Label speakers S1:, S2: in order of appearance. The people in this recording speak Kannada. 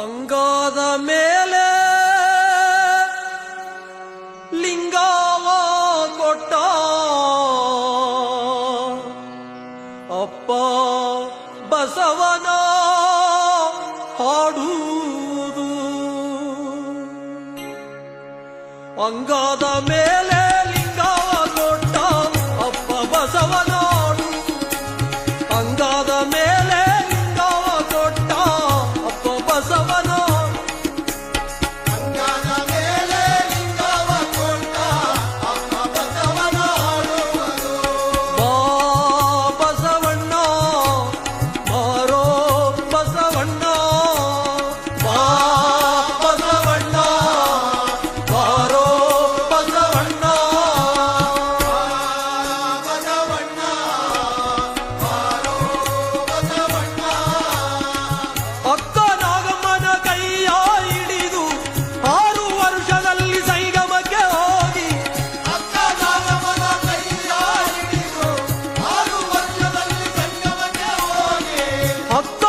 S1: ಅಂಗಾದ ಮೇಲೆ ಲಿಂಗಾವ ಕೊಟ್ಟ ಅಪ್ಪ ಬಸವನ ಹಾಡುವುದು. ಅಂಗಾದ ಮೇಲೆ 好。